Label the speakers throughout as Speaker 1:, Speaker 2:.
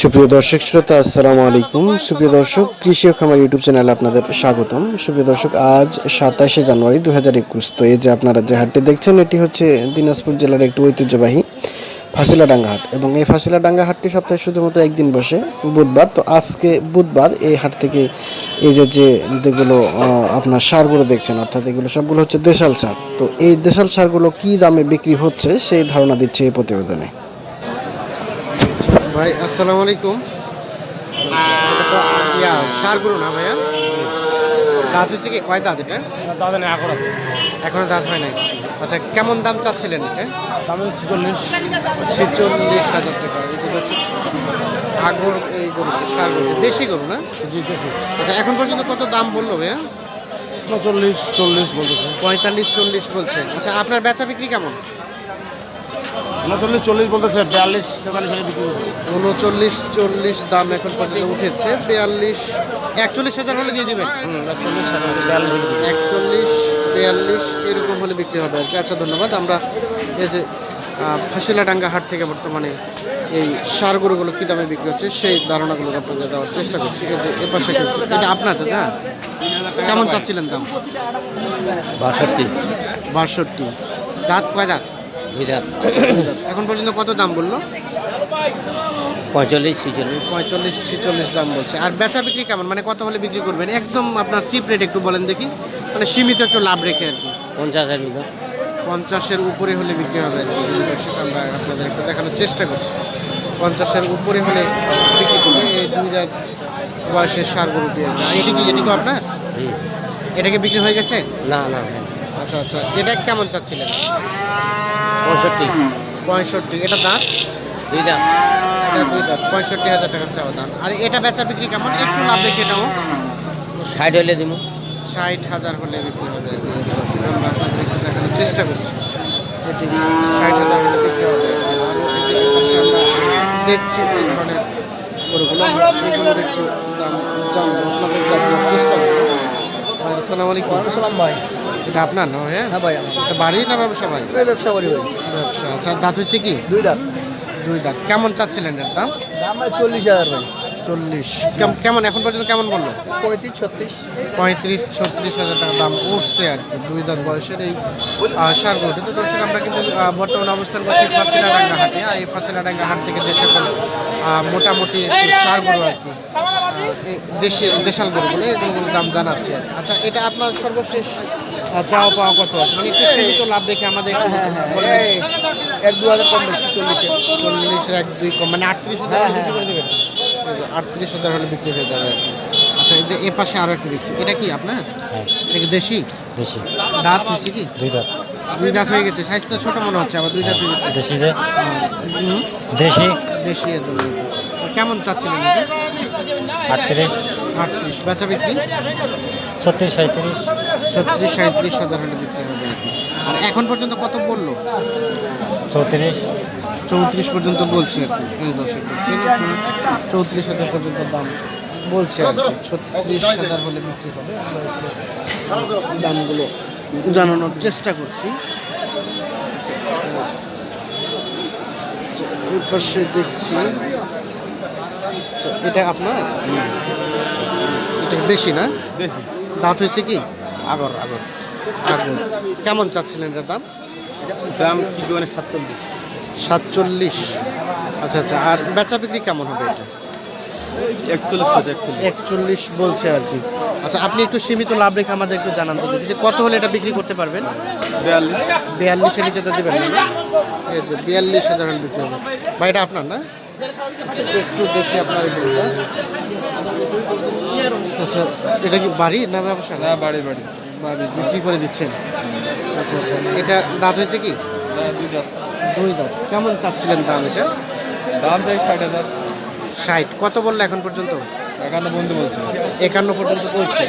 Speaker 1: সুপ্রিয় দর্শক, শ্রোতা, আসসালামু আলাইকুম। সুপ্রিয় দর্শক, কৃষি ও খামার ইউটিউব চ্যানেলে আপনাদের স্বাগতম। সুপ্রিয় দর্শক, আজ সাতাশে জানুয়ারি দু হাজার একুশ। তো এই যে আপনারা যে হাটটি দেখছেন, এটি হচ্ছে দিনাজপুর জেলার একটি ঐতিহ্যবাহী ফাঁসিলাডাঙ্গা হাট। এবং এই ফাঁসিলাডাঙ্গা হাটটি সপ্তাহে শুধুমাত্র একদিন বসে, বুধবার। তো আজকে বুধবার এই হাট থেকে এই যে যে যেগুলো আপনার সারগুলো দেখছেন, অর্থাৎ এগুলো সবগুলো হচ্ছে দেশাল সার। তো এই দেশাল সারগুলো কী দামে বিক্রি হচ্ছে, সেই ধারণা দিচ্ছে এই প্রতিবেদনে। ভাই আসসালামু আলাইকুম। এটা তো ইয়া না ভাইয়া? দাঁত হচ্ছে কি কয় দাঁত এটা?
Speaker 2: দাদা নেই আকর আছে।
Speaker 1: এখনও দাঁত হয় নাই। আচ্ছা কেমন দাম চাচ্ছিলেন এটা?
Speaker 2: দাম হচ্ছে চল্লিশ
Speaker 1: ছেচল্লিশ হাজার টাকা। আগর এই গরুটা সার গরু দেশি গরু না? আচ্ছা এখন পর্যন্ত কত দাম বলল ভাইয়া?
Speaker 2: চল্লিশ চল্লিশ বলতেছে।
Speaker 1: পঁয়তাল্লিশ চল্লিশ বলছে। আচ্ছা আপনার বেচা বিক্রি কেমন?
Speaker 2: উনচল্লিশ চল্লিশ বলতেছে বিয়াল্লিশ বিক্রি
Speaker 1: উনচল্লিশ চল্লিশ দাম এখন পর্যন্ত উঠেছে বিয়াল্লিশ একচল্লিশ হাজার হলে দিয়ে দিবেন। একচল্লিশ বিয়াল্লিশ এরকম হলে বিক্রি হবে আর কি। আচ্ছা ধন্যবাদ। আমরা এই যে ফাঁসিলাডাঙ্গা হাট থেকে বর্তমানে এই সার গরুগুলো কী দামে বিক্রি হচ্ছে সেই ধারণাগুলো আপনাদের দেওয়ার চেষ্টা করছি। এই যে একটা হচ্ছে- এটা আপনার চাচা কেমন চাচ্ছিলেন দাম?
Speaker 2: বাষট্টি।
Speaker 1: বাষট্টি। দাঁত কয় দাঁত?
Speaker 2: হাজার
Speaker 1: এখন পর্যন্ত কত দাম বলল?
Speaker 2: পঁয়তাল্লিশ ছিচল্লিশ
Speaker 1: পঁয়তাল্লিশ ছিচল্লিশ দাম বলছে। আর বেচা বিক্রি কেমন? মানে কত হলে বিক্রি করবেন? একদম আপনার চিপ রেট একটু বলেন দেখি। মানে সীমিত একটু লাভ রেখে আর কি।
Speaker 2: পঞ্চাশ হাজার ভিতর।
Speaker 1: পঞ্চাশের উপরে হলে বিক্রি হবে আর কি। এই আমরা আপনাদের একটু দেখানোর চেষ্টা করছি। পঞ্চাশের উপরে হলে বিক্রি করবে এই দুই রাত বয়সের সার গরু দিয়ে আর এটি কি এটি কি আপনার? এটাকে বিক্রি হয়ে গেছে?
Speaker 2: না না।
Speaker 1: আচ্ছা আচ্ছা। এটা কেমন চাচ্ছিলেন?
Speaker 2: পঁয়ষট্টি।
Speaker 1: পঁয়ষট্টি এটা দাঁত
Speaker 2: দুই হাজার
Speaker 1: এটা দুই দাঁত পঁয়ষট্টি হাজার টাকার চাওয়া দাম। আর এটা বেচা বিক্রি কেমন? একটু লাভ রেখে এটাও
Speaker 2: ষাট হলে দিব
Speaker 1: ষাট হাজার হলে বিক্রি হবে দেখানোর চেষ্টা করছি। ষাট হাজার হলে বিক্রি হবে দেখছি এই ধরনের গরুগুলো। এগুলোর একটু দাম জানব আপনাদের জানানোর চেষ্টা করব। আসসালামু আলাইকুম।
Speaker 3: ভাই।
Speaker 1: এটা আপনার না হ্যাঁ?
Speaker 3: হ্যাঁ ভাই
Speaker 1: এটা বাড়ি না ব্যবসা ভাই?
Speaker 3: ব্যবসা করি ভাই।
Speaker 1: ব্যবসা। আচ্ছা দাঁত হচ্ছে কি?
Speaker 3: দুই দাম
Speaker 1: দুই দাঁত। কেমন চাচ্ছিলেন এর দাম?
Speaker 3: দাম ভাই চল্লিশ হাজার ভাই।
Speaker 1: চল্লিশ। কেমন? এখন পর্যন্ত কেমন বলল?
Speaker 3: পঁয়ত্রিশ ছত্রিশ।
Speaker 1: পঁয়ত্রিশ ছত্রিশ হাজার টাকা দাম উঠছে আর কি। দুই দাঁত বয়সের এই সার গরুটি। তো দর্শক আমরা কিন্তু বর্তমানে অবস্থান করছি ফাঁসিনাডাঙ্গা হাটে। আর এই ফাঁসিনাডাঙ্গা হাট থেকে যে সকল মোটামুটি একটু সার গরু আর কি আহ, এই দেশি দেশাল গরুগুলো এগুলোর দাম জানাচ্ছি আচ্ছা এটা আপনার সর্বশেষ আহ, চাওয়া পাওয়া কত মানে একটু সীমিত লাভ রেখে আমাদের
Speaker 3: হ্যাঁ হ্যাঁ হ্যাঁ এক দু হাজার কম চল্লিশে
Speaker 1: চল্লিশের এক দুই কম মানে আটত্রিশ হাজার
Speaker 3: হ্যাঁ, হ্যাঁ।
Speaker 1: আটত্রিশ হাজার হলে বিক্রি হয়ে যাবে আচ্ছা এই যে এ পাশে আরও একটা দেখছি এটা কি আপনার?
Speaker 2: হ্যাঁ।
Speaker 1: এটা কি দেশি?
Speaker 2: দেশি।
Speaker 1: দাঁত হয়েছে কি?
Speaker 2: দুই দাঁত।
Speaker 1: দুই দাঁত হয়ে গেছে সাইজ তো ছোট মনে হচ্ছে আবার দুই দাঁত হয়ে গেছে।
Speaker 2: দেশি যে? দেশি।
Speaker 1: দেশি কেমন চাচ্ছিলেন এটা
Speaker 2: আটত্রিশ।
Speaker 1: আটত্রিশ। বেচা বিক্রি?
Speaker 2: ছত্রিশ সাঁত্রিশ
Speaker 1: ছত্রিশ সাঁত্রিশ হাজার হলে বিক্রি হবে আর এখন পর্যন্ত কত বলল?
Speaker 2: চৌত্রিশ।
Speaker 1: চৌত্রিশ পর্যন্ত বলছে আর কি দর্শক। দেখছেন চৌত্রিশ হাজার পর্যন্ত দাম বলছে আর কি। ছত্রিশ হাজার হলে বিক্রি হবে। দামগুলো জানানোর চেষ্টা করছি। এই পাশে দেখছি। এটা আপনার? এটা বেশি না? দাঁত হয়েছে কি?
Speaker 2: আগর আগর।
Speaker 1: আগর। কেমন চাচ্ছিলেন এটার দাম?
Speaker 2: দাম কি মানে সাতচল্লিশ।
Speaker 1: সাতচল্লিশ। আচ্ছা আচ্ছা। আর বেচা বিক্রি কেমন হবে এটা?
Speaker 2: একচল্লিশ
Speaker 1: বলছে আর কি। আচ্ছা আপনি একটু সীমিত লাভ রেখে আমাদের একটু জানান তো যে কত হলে এটা বিক্রি করতে পারবেন?
Speaker 2: বিয়াল্লিশ।
Speaker 1: বিয়াল্লিশের নিচে তো দেবেন না, না? এই যে বিয়াল্লিশ হাজার হলে বিক্রি হবে। ভাই এটা আপনার না? আচ্ছা একটু দেখি আপনার আচ্ছা এটা কি বাড়ি না ব্যবসা?
Speaker 2: না বাড়ি বাড়ি।
Speaker 1: বাড়ি বিক্রি করে দিচ্ছেন। আচ্ছা আচ্ছা এটা দাঁত হয়েছে কি?
Speaker 2: দুই দাঁত।
Speaker 1: দুই দাঁত। কেমন চাচ্ছিলেন দাম এটা?
Speaker 2: দাম চাই ষাট হাজার।
Speaker 1: ষাট। কত বলল এখন পর্যন্ত?
Speaker 2: এখানে বন্ধু বলছে।
Speaker 1: একান্ন পর্যন্ত পৌঁছে।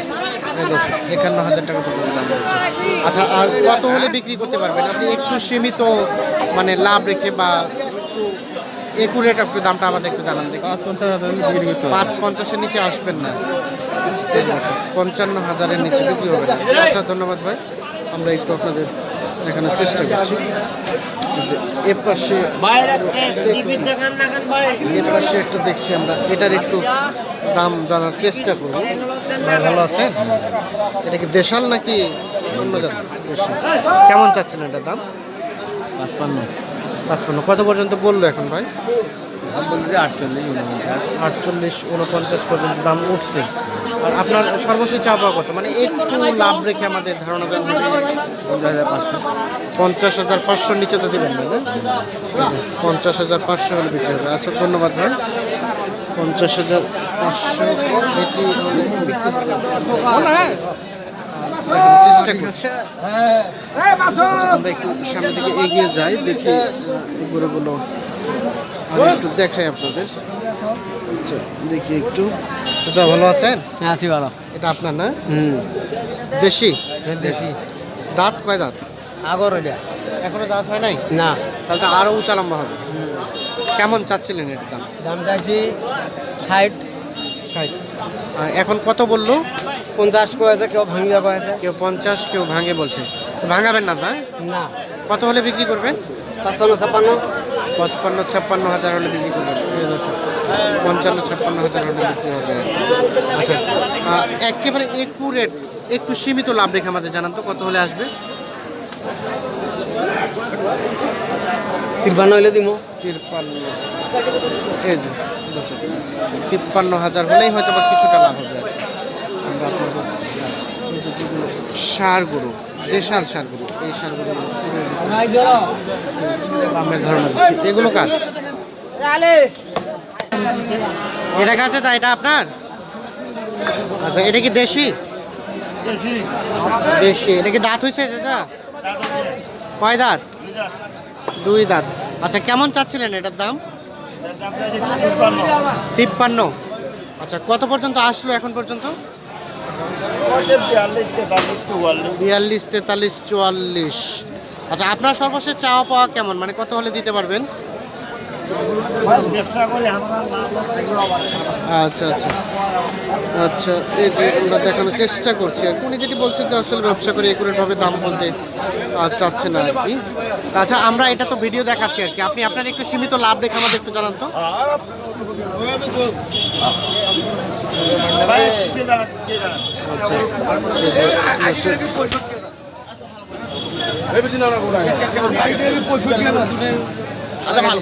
Speaker 1: এই একান্ন হাজার টাকা পর্যন্ত দাম বলছে আচ্ছা আর কত হলে বিক্রি করতে পারবেন? আপনি একটু সীমিত মানে লাভ রেখে বা একুরেট একটু দামটা আমাদের একটু জানান দেখি।
Speaker 2: পাঁচ
Speaker 1: পঞ্চাশের নিচে আসবেন না। পঞ্চান্ন হাজারের নিচে বিক্রি হবে না। আচ্ছা ধন্যবাদ ভাই। আমরা একটু আপনাদের দেখানোর চেষ্টা করছি। এ পাশে এ পাশে একটা দেখছি আমরা। এটার একটু দাম জানার চেষ্টা করব। ভালো আছেন? এটা কি দেশাল নাকি অন্য জাত? কেমন চাচ্ছেন এটার দাম?
Speaker 2: পাঁচপান্ন।
Speaker 1: পাঁচপান্ন। কত পর্যন্ত বলল এখন ভাই?
Speaker 2: আটচল্লিশ
Speaker 1: উনপঞ্চাশ পর্যন্ত দাম উঠছে। আর আপনার সর্বশেষ চা পাওয়া কত? মানে একটু লাভ রেখে আমাদের ধারণা দেন
Speaker 2: পঞ্চাশ হাজার পাঁচশো
Speaker 1: পাঁচশোর নিচে তো দেবেন না? পঞ্চাশ হাজার পাঁচশো হলে বিক্রি হবে। আচ্ছা ধন্যবাদ ভাই। পঞ্চাশ হাজার পাঁচশো এটি হলে হবে। আচ্ছা, চেষ্টা করছি। আচ্ছা, আমরা একটু সামনে এগিয়ে যাই একটু দেখাই আপনাদের। আচ্ছা দেখি একটু। চাচা ভালো আছেন?
Speaker 3: হ্যাঁ আছি ভালো।
Speaker 1: এটা আপনার না?
Speaker 3: হুম।
Speaker 1: দেশি?
Speaker 3: দেশি।
Speaker 1: দাঁত কয় দাঁত?
Speaker 3: আগর ওইটা।
Speaker 1: এখনও দাঁত হয় নাই?
Speaker 3: না।
Speaker 1: তাহলে তো আরও উঁচা লম্বা হবে। কেমন চাচ্ছিলেন এটার দাম?
Speaker 3: দাম চাইছি ষাট।
Speaker 1: ষাট। এখন কত বলল?
Speaker 3: পঞ্চাশ কয়েছে কেউ ভাঙিয়া কয়েছে।
Speaker 1: কেউ পঞ্চাশ কেউ ভাঙে বলছে। ভাঙাবেন না না
Speaker 3: না।
Speaker 1: কত হলে বিক্রি করবেন?
Speaker 3: পাঁচপান্ন ছাপ্পান্ন।
Speaker 1: পঁচপান্ন ছাপ্পান্ন হাজার হলে বিক্রি করবেন। দর্শক পঞ্চান্ন ছাপ্পান্ন হাজার হলে বিক্রি হবে। আচ্ছা একেবারে একুরেট একটু সীমিত লাভ রেখে আমাদের জানান তো কত হলে আসবে?
Speaker 3: তিরপান্ন হলে দিব।
Speaker 1: তিপ্পান্ন। এই যে দর্শক তিপ্পান্ন হাজার হলেই হয়তো বা কিছুটা লাভ হবে। আমরা আপনাদের সার গরু দেশাল সার গরু এই সার গরু ধারণা দিচ্ছি। এগুলো কার? এটা কাছে তা এটা আপনার? আচ্ছা এটা কি দেশি? দেশি। এটা কি দাঁত হয়েছে চাচা? কয় দাঁত? দুই দাঁত। আচ্ছা কেমন চাচ্ছিলেন এটার দাম? তিপ্পান্ন। আচ্ছা কত পর্যন্ত আসলো এখন পর্যন্ত? বিয়াল্লিশ তেতাল্লিশ চুয়াল্লিশ। আচ্ছা আপনার সর্বশেষ চাওয়া পাওয়া কেমন? মানে কত হলে দিতে পারবেন? আচ্ছা আচ্ছা। আচ্ছা এই যে আমরা দেখানোর চেষ্টা করছি। আর উনি যেটি বলছেন যে আসলে ব্যবসা করে একুরেটভাবে দাম বলতে চাচ্ছে না আর কি। আচ্ছা আমরা এটা তো ভিডিও দেখাচ্ছি আর কি। আপনি আপনার একটু সীমিত লাভ রেখে আমাদের একটু জানান তো। আচ্ছা দর্শক, আচ্ছা। ভালো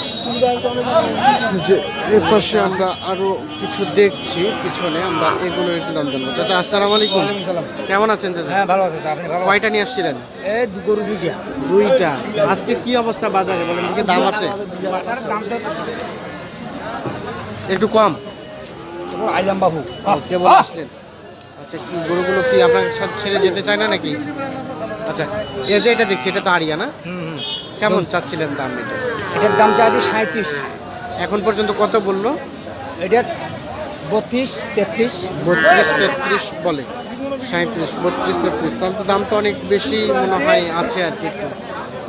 Speaker 1: যে এ পাশে আমরা আরও কিছু দেখছি পিছনে আমরা এগুলোর একটু দাম জানব। চাচা আসসালামু আলাইকুম। কেমন আছেন চাচা?
Speaker 3: হ্যাঁ ভালো আছে আপনি ভালো
Speaker 1: কয়টা নিয়ে আসছিলেন?
Speaker 3: এই গরু দুইটা।
Speaker 1: দুইটা। আজকে কি অবস্থা বাজারে বলেন কি দাম আছে?
Speaker 3: দাম তো
Speaker 1: একটু কম।
Speaker 3: আইলাম বাবু।
Speaker 1: কেবল আসলেন? আচ্ছা কি গরুগুলো কি আপনার সাথে ছেড়ে যেতে চায় না নাকি? আচ্ছা এই যে এটা দেখছি এটা তো আরিয়া না?
Speaker 3: হুম।
Speaker 1: কেমন চাচ্ছিলেন দাম এটা?
Speaker 3: এটার দাম চাইছি সাঁত্রিশ
Speaker 1: এখন পর্যন্ত কত বলল?
Speaker 3: এটা বত্রিশ তেত্রিশ।
Speaker 1: বত্রিশ তেত্রিশ বলে। সাঁত্রিশ বত্রিশ তেত্রিশ। তাহলে তো দাম তো অনেক বেশি মনে হয় আছে আর কি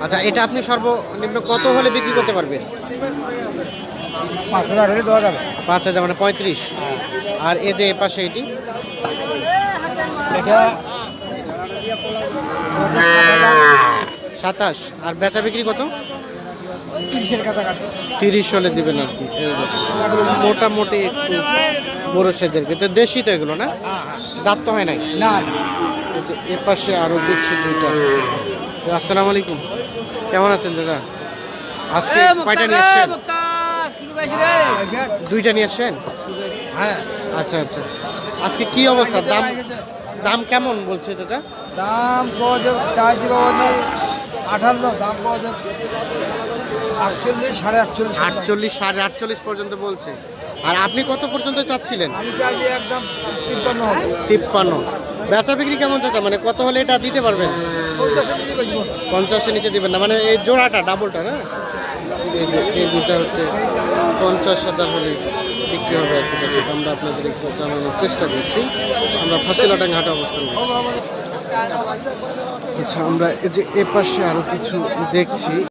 Speaker 1: আচ্ছা এটা আপনি সর্বনিম্ন কত হলে বিক্রি করতে পারবেন?
Speaker 3: পাঁচ হাজার হলে দেওয়া যাবে।
Speaker 1: পাঁচ হাজার মানে পঁয়ত্রিশ। আর এ যে পাশে এটি?
Speaker 3: এটা
Speaker 1: সাতাশ। আর বেচা বিক্রি কত? তিরিশ হলে দিবেন আর কি মোটামুটি একটু বড় সাইজের কিন্তু দেশি তো এগুলো না? দাঁত তো হয় নাই?
Speaker 3: না
Speaker 1: এই যে এ পাশে আরও দেখছি দুইটা। আসসালামু আলাইকুম। কেমন আছেন দাদা? আজকে কয়টা নিয়ে আসছেন? দুইটা নিয়ে আসছেন?
Speaker 3: হ্যাঁ।
Speaker 1: আচ্ছা আচ্ছা। আজকে কি অবস্থা? দাম দাম কেমন বলছে দাদা?
Speaker 3: দাম চাইছি আঠান্ন দাম পাওয়া যাবে আটচল্লিশ সাড়ে আটচল্লিশ।
Speaker 1: আটচল্লিশ সাড়ে আটচল্লিশ পর্যন্ত বলছে। আর আপনি কত পর্যন্ত চাচ্ছিলেন?
Speaker 3: আমি চাইছি একদম তিপ্পান্ন
Speaker 1: তিপ্পান্ন। বেচা বিক্রি কেমন চাচা? মানে কত হলে এটা দিতে পারবেন?
Speaker 3: পঞ্চাশের নিচে
Speaker 1: দিবেন না। মানে এই জোড়াটা ডাবলটা না? এই যে এই দুটা হচ্ছে পঞ্চাশ হাজার হলে বিক্রি হবে আর কি আমরা আপনাদের একটু জানানোর চেষ্টা করছি। আমরা ফাঁসিলাটাঙ্গা হাটে অবস্থান করছি। আচ্ছা আমরা এই যে এপাশে পাশে আরও কিছু দেখছি।